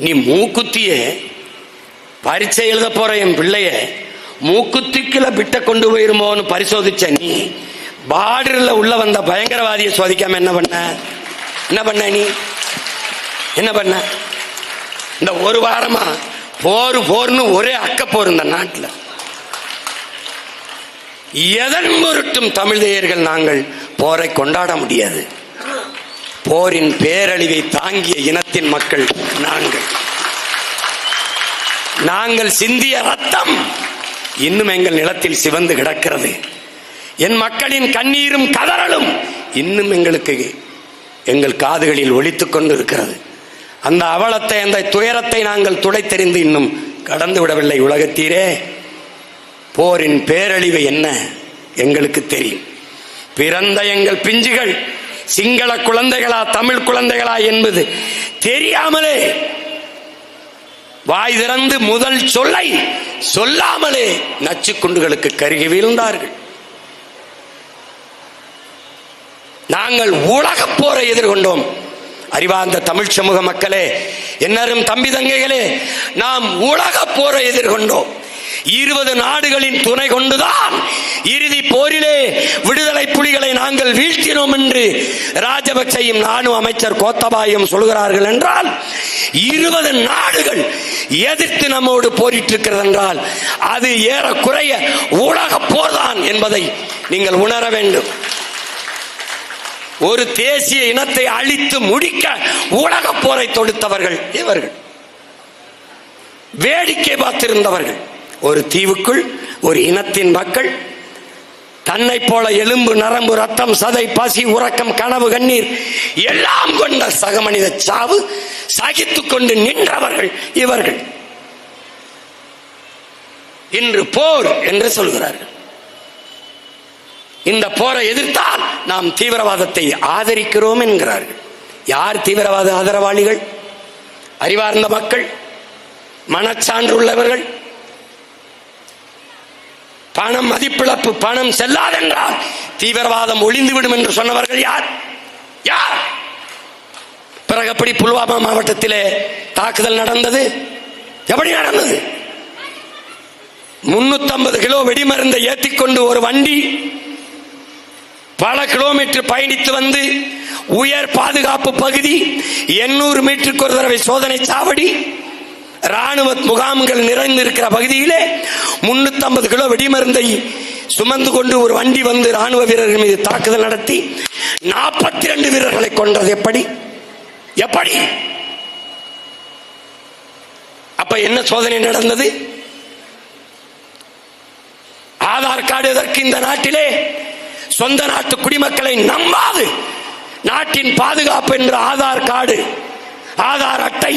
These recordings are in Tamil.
நீ மூக்குத்திய பரீட்சை எழுத போற என் பிள்ளைய மூக்குத்திக்குல பிட்ட கொண்டு போயிருமோன்னு பரிசோதிச்ச நீ பார்டர்ல உள்ள வந்த பயங்கரவாதியை சோதிக்காம என்ன பண்ண? என்ன பண்ண நீ? என்ன பண்ண? இந்த ஒரு வாரமா போர் போர்னு ஒரே அக்க போர் இந்த நாட்டில். எதன் முருட்டும் தமிழ் தேயர்கள் நாங்கள் போரை கொண்டாட முடியாது. போரின் பேரழிவை தாங்கிய இனத்தின் மக்கள் நாங்கள். நாங்கள் சிந்திய ரத்தம் இன்னும் எங்கள் நிலத்தில் சிவந்து கிடக்கிறது. என் மக்களின் கண்ணீரும் கதறலும் இன்னும் எங்களுக்கு எங்கள் காதுகளில் ஒலித்துக் கொண்டிருக்கிறது. அந்த அவலத்தை அந்த துயரத்தை நாங்கள் துடைத்தெறிந்து இன்னும் கடந்து விடவில்லை உலகத்தீரே. போரின் பேரழிவு என்ன எங்களுக்கு தெரியும். பிறந்த எங்கள் பிஞ்சுகள் சிங்கள குழந்தைகளா தமிழ் குழந்தைகளா என்பது தெரியாமலே வாய் திறந்து முதல் சொல்லை சொல்லாமலே நச்சுக்குண்டுகளுக்கு கருகி வீழ்ந்தார்கள். நாங்கள் உலக போரை எதிர்கொண்டோம். அறிவார்ந்த தமிழ் சமூக மக்களே என்னரும் தம்பி தங்கைகளே நாம் உலக போரை எதிர்கொண்டோம். இருபது நாடுகளின் துணை கொண்டுதான் இறுதி போரிலே விடுதலை புலிகளை நாங்கள் வீழ்த்தினோம் என்று ராஜபக்சையும் நானும் அமைச்சர் கோத்தபாயும் சொல்கிறார்கள் என்றால் இருபது நாடுகள் எதிர்த்து நம்மோடு போரிட்டிருக்கிறது என்றால் அது ஏறக்குறைய உலக போர்தான் என்பதை நீங்கள் உணர வேண்டும். ஒரு தேசிய இனத்தை அழித்து முடிக்க உலக போரை தொடுத்தவர்கள் இவர்கள். வேடிக்கை பார்த்திருந்தவர்கள். ஒரு தீவுக்குள் ஒரு இனத்தின் மக்கள் தன்னை போல எலும்பு நரம்பு ரத்தம் சதை பசி உறக்கம் கனவு கண்ணீர் எல்லாம் கொண்ட சக மனித சாவு சகித்துக் கொண்டு நின்றவர்கள் இவர்கள். இன்று போர் என்று சொல்கிறார்கள். இந்த போரை எதிர்த்தால் நாம் தீவிரவாதத்தை ஆதரிக்கிறோம் என்கிறார்கள். யார் தீவிரவாத ஆதரவாளிகள்? அறிவார்ந்த மக்கள் மனச்சான்று உள்ளவர்கள் பணம் மதிப்பிழப்பு பணம் செல்லாதென்றால் தீவிரவாதம் ஒளிந்துவிடும் என்று சொன்னவர்கள் யார்? யார்? பிறகு எப்படி புல்வாமா மாவட்டத்திலே தாக்குதல் நடந்தது? எப்படி நடந்தது? முன்னூத்தி கிலோ வெடிமருந்தை ஏற்றிக்கொண்டு ஒரு வண்டி பல கிலோமீட்டர் பயணித்து வந்து உயர் பாதுகாப்பு பகுதி எண்ணூறு மீட்டருக்கு ஒரு தடவை சோதனை சாவடி ராணுவ முகாம்கள் நிறைந்திருக்கிற பகுதியிலே முன்னூத்தி ஐம்பது கிலோ வெடிமருந்தை சுமந்து கொண்டு ஒரு வண்டி வந்து ராணுவ வீரர்கள் மீது தாக்குதல் நடத்தி நாற்பத்தி ரெண்டு வீரர்களை கொன்றது எப்படி? எப்படி? அப்ப என்ன சோதனை நடந்தது? ஆதார் கார்டு எதற்கு இந்த நாட்டிலே? சொந்த நாட்டு குடிமக்களை நம்பாது. நாட்டின் பாதுகாப்பு என்ற ஆதார் கார்டு ஆதார் அட்டை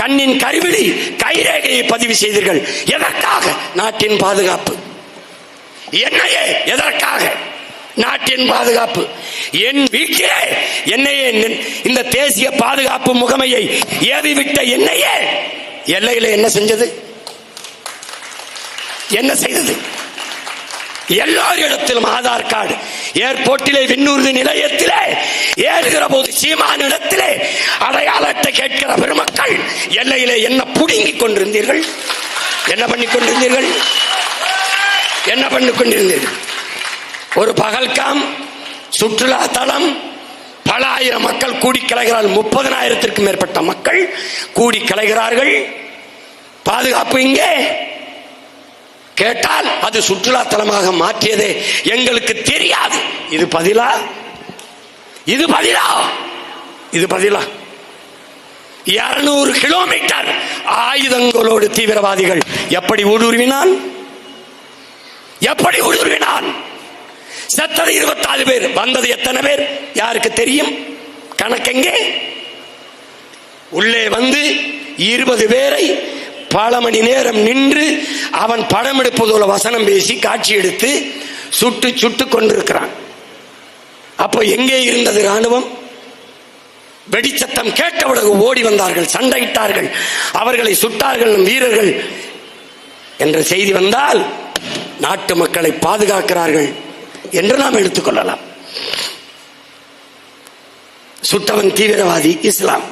கண்ணின் கருவிழி கைரேகையை பதிவு செய்தீர்கள். எதற்காக? நாட்டின் பாதுகாப்பு. என்னையே எதற்காக? நாட்டின் பாதுகாப்பு. என் வீட்டிலே என்னையே இந்த தேசிய பாதுகாப்பு முகமையை ஏவிவிட்ட என்னையே எல்லையில என்ன செஞ்சது? என்ன செய்தது? எல்லோரிடத்திலும் ஆதார் கார்டு. ஏர்போர்ட்டிலே விண்ணூர்தி நிலையத்திலே ஏறுகிற போது சீமான இடத்திலே அடையாளத்தை கேட்கிற பெருமக்கள் எல்லையிலே என்ன புடுங்கிக் கொண்டிருந்தீர்கள்? என்ன பண்ணி கொண்டிருந்தீர்கள்? என்ன பண்ணி கொண்டிருந்தீர்கள்? ஒரு பகல்காம் சுற்றுலா தளம் பல ஆயிரம் மக்கள் கூடி கலைகிறார்கள். முப்பதனாயிரத்திற்கும் மேற்பட்ட மக்கள் கூடி கிளைகிறார்கள் பாதுகாப்பு இங்கே. கேட்டால் அது சுற்றுலா தலமாக மாற்றியதே எங்களுக்கு தெரியாது. இது பதிலா? இது பதிலா? இது பதிலா. இருநூறு கிலோமீட்டர் ஆயுதங்களோடு தீவிரவாதிகள் எப்படி ஊடுருவினான்? எப்படி ஊடுருவினான்? செத்தது இருபத்தாறு பேர் வந்தது எத்தனை பேர்? யாருக்கு தெரியும்? கணக்கெங்கே உள்ளே வந்து இருபது பேரை பல மணி நேரம் நின்று அவன் படம் எடுப்பதோல வசனம் பேசி காட்சி எடுத்து சுட்டு சுட்டு கொண்டிருக்கிறான். அப்போ எங்கே இருந்தது ராணுவம் வெடிச்சத்தம் கேட்டவுடன் ஓடி வந்தார்கள் சண்டையிட்டார்கள். அவர்களை சுட்டார்கள் வீரர்கள். என்ற செய்தி வந்தால் நாட்டு மக்களை பாதுகாக்கிறார்கள் என்று நாம் எடுத்துக்கொள்ளலாம் சுட்டவன் தீவிரவாதி இஸ்லாம்.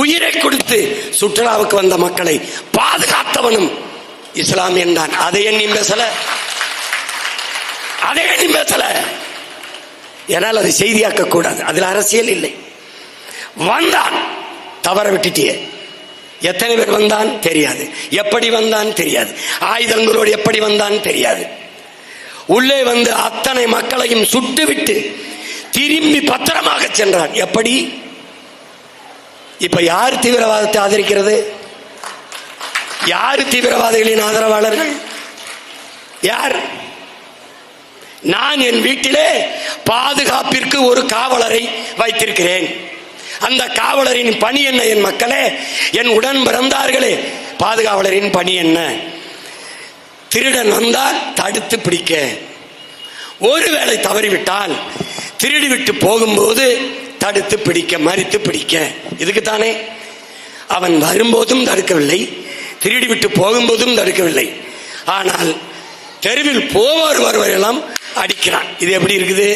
உயிரை கொடுத்து சுற்றுலாவுக்கு வந்த மக்களை பாதுகாத்தவனும் இஸ்லாமியன் தான் அதை எண்ணி பேசல? அதை எண்ணி பேசல? என்னால் அதை செய்தியாக்க கூடாது. அதில் அரசியல் இல்லை. வந்தான். தவற விட்டுட்டியே. எத்தனை பேர் வந்தான்? தெரியாது. எப்படி வந்தான்? தெரியாது. ஆயுதங்களோடு எப்படி வந்தான்? தெரியாது. உள்ளே வந்து அத்தனை மக்களையும் சுட்டுவிட்டு திரும்பி பத்திரமாக சென்றான். எப்படி? இப்ப யார் தீவிரவாதத்தை ஆதரிக்கிறது? யார் தீவிரவாதிகளின் ஆதரவாளர்கள்? யார்? நான் என் வீட்டிலே பாதுகாப்பிற்கு ஒரு காவலரை வைத்திருக்கிறேன். அந்த காவலரின் பணி என்ன என் மக்களே? என் உடன் பிறந்தார்களே பாதுகாவலரின் பணி என்ன? திருடன் வந்தால் தடுத்து பிடிக்க. ஒருவேளை தவறிவிட்டால் திருடி விட்டு போகும்போது தடுத்து பிடிக்க மறித்து பிடிக்க. இதுக்கு தானே அவன் வரும்போதும் தடுக்கவில்லை திருடி விட்டு போகும்போதும் தடுக்கவில்லை. ஆனால் தெருவில் போவார் வருவரெல்லாம் அடிக்கிறான். இது எப்படி இருக்குது?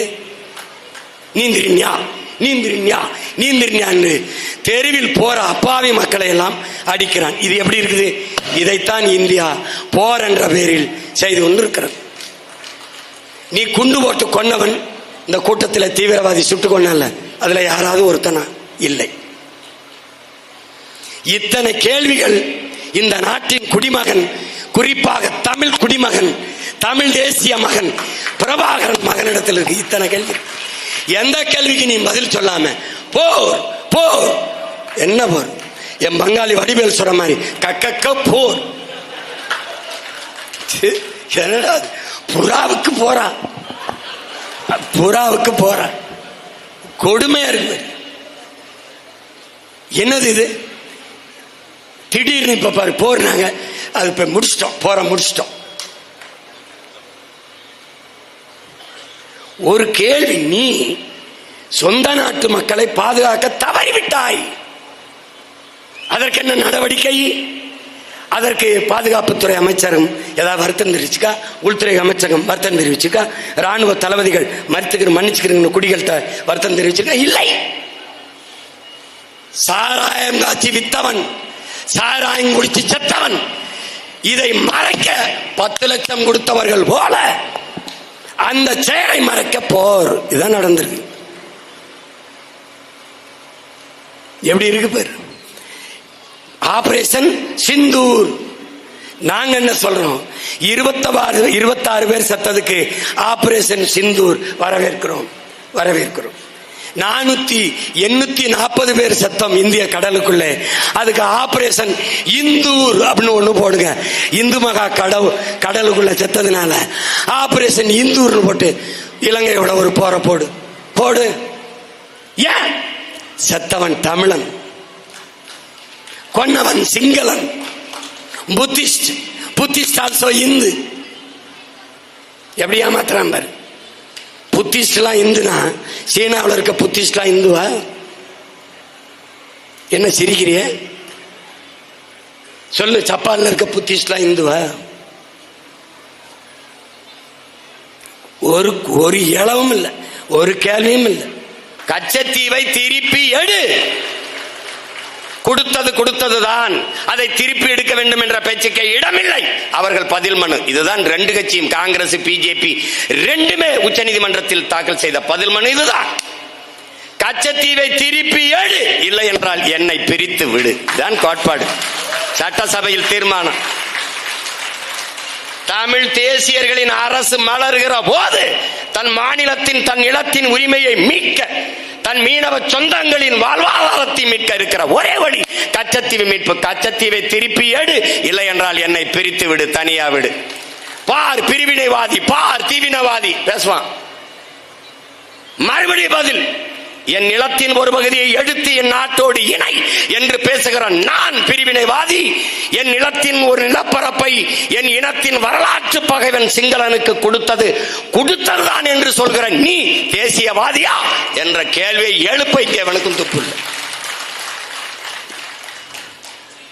நீந்திரின்யா நீந்திரின்யா நீந்திரின்யான்னு தெருவில் போற அப்பாவி மக்களை எல்லாம் அடிக்கிறான். இது எப்படி இருக்குது? இதைத்தான் இந்தியா போர் என்ற பெயரில் செய்து கொண்டிருக்கிறது. நீ குண்டு போட்டு கொன்னவன் இந்த கூட்டத்தில் தீவிரவாதி சுட்டு கொண்டல அதுல யாராவது ஒருத்தனா? இல்லை. இத்தனை கேள்விகள் இந்த நாட்டின் குடிமகன் குறிப்பாக தமிழ் குடிமகன் தமிழ் தேசிய மகன் பிரபாகரன் மகனிடத்தில் இருக்கு இத்தனை கேள்வி. எந்த கேள்விக்கு நீ பதில் சொல்லாம போர் போர் என்ன போர்? என் பங்காளி வடிவேல் சொல்ற மாதிரி கக்கக்க போர். என்னடா புறாவுக்கு போறான் புறாவுக்கு போறான் கொடுமையா இருக்கு. என்னது இது? திடீர்னு இப்ப பாரு போறாங்க அது இப்ப முடிச்சிட்டோம் போற முடிச்சிட்டோம். ஒரு கேள்வி நீ சொந்த நாட்டு மக்களை பாதுகாக்க தவறிவிட்டாய். அதற்கு என்ன நடவடிக்கை? அதற்கு பாதுகாப்புத்துறை அமைச்சரும் ஏதாவது வருத்தம் தெரிவிச்சுக்கா? உள்துறை அமைச்சகம் வருத்தம் தெரிவிச்சுக்கா? ராணுவ தளபதிகள் மறுத்துக்கிற மன்னிச்சுக்கிறீங்க குடிகள்கிட்ட வருத்தம் தெரிவிச்சுக்கா? இல்லை. சாராயம் காட்சி வித்தவன் சாராயம் குடிச்சு செத்தவன் இதை மறைக்க பத்து லட்சம் கொடுத்தவர்கள் போல அந்த செயலை மறைக்க போர். இதான் நடந்திருக்கு எப்படி இருக்கு பேர்? ஆபரேஷன் சிந்தூர். நாங்க என்ன சொல்றோம்? இருபத்தாறு இருபத்தாறு பேர் செத்ததுக்கு ஆபரேஷன் சிந்தூர் வரவேற்கிறோம். வரவேற்கிறோம். நானூத்தி எண்ணூத்தி நாற்பது பேர் செத்தம் இந்திய கடலுக்குள்ளே. அதுக்கு ஆபரேஷன் இந்தூர் அப்படின்னு ஒண்ணு போடுங்க. இந்து மகா கடவு கடலுக்குள்ள செத்ததுனால ஆபரேஷன் இந்தூர்னு போட்டு இலங்கையோட ஒரு போற போடு. போடு. ஏன்? செத்தவன் தமிழன். கொன்னவன் சிங்களன். புத்திஸ்ட். Buddhist also Hindu. எப்படி ஏமாத்துறான் பாரு. புத்திஸ்ட்லாம் இந்துனா? சீனாவில் இருக்க புத்திஸ்ட்லாம் இந்துவா? என்ன சிரிக்கிறிய? சொல்லு ஜப்பானில் இருக்க புத்திஸ்ட்லாம் இந்துவா? ஒரு ஒரு இளவும் இல்லை ஒரு கேள்வியும் இல்லை. கச்சத்தீவை திருப்பி எடு. கொடுத்தது கொடுத்தது தான் அதை திருப்பி எடுக்க வேண்டும் என்ற பேச்சுக்கே இடமில்லை. அவர்கள் பதில் மனு. இதுதான் ரெண்டு கட்சியும் காங்கிரஸ் பிஜேபி ரெண்டுமே உச்சநீதிமன்றத்தில் தாக்கல் செய்த பதில் மனு இதுதான். கச்சத்தீவை திருப்பி எடு. இல்லை என்றால் என்னை பிரித்து விடு. தான் கோட்பாடு. சட்டசபையில் தீர்மானம். தமிழ் தேசியர்களின் அரசு மலர்கிற போது தன் மாநிலத்தின் தன் நிலத்தின் உரிமையை மீட்க தன் மீனவ சொந்தங்களின் வாழ்வாதாரத்தை மீட்க இருக்கிற ஒரே வழி கச்சத்தீவு மீட்பு. கச்சத்தீவை திருப்பி எடு. இல்லை என்றால் என்னை பிரித்து விடு தனியா விடு. பார் பிரிவினைவாதி பார் தீவினவாதி. பேசுவான். மறுபடியும் பதில். என் நிலத்தின் ஒரு பகுதியை எடுத்து என் நாட்டோடு இணை என்று பேசுகிற நான் பிரிவினைவாதி என் நிலத்தின் ஒரு நிலப்பரப்பை என் இனத்தின் வரலாற்று பகைவன் சிங்களனுக்கு கொடுத்தது கொடுத்ததுதான் என்று சொல்கிற நீ தேசியவாதியா? என்ற கேள்வியை எழுப்பை தேவனுக்கும் அவனுக்கும் துப்பு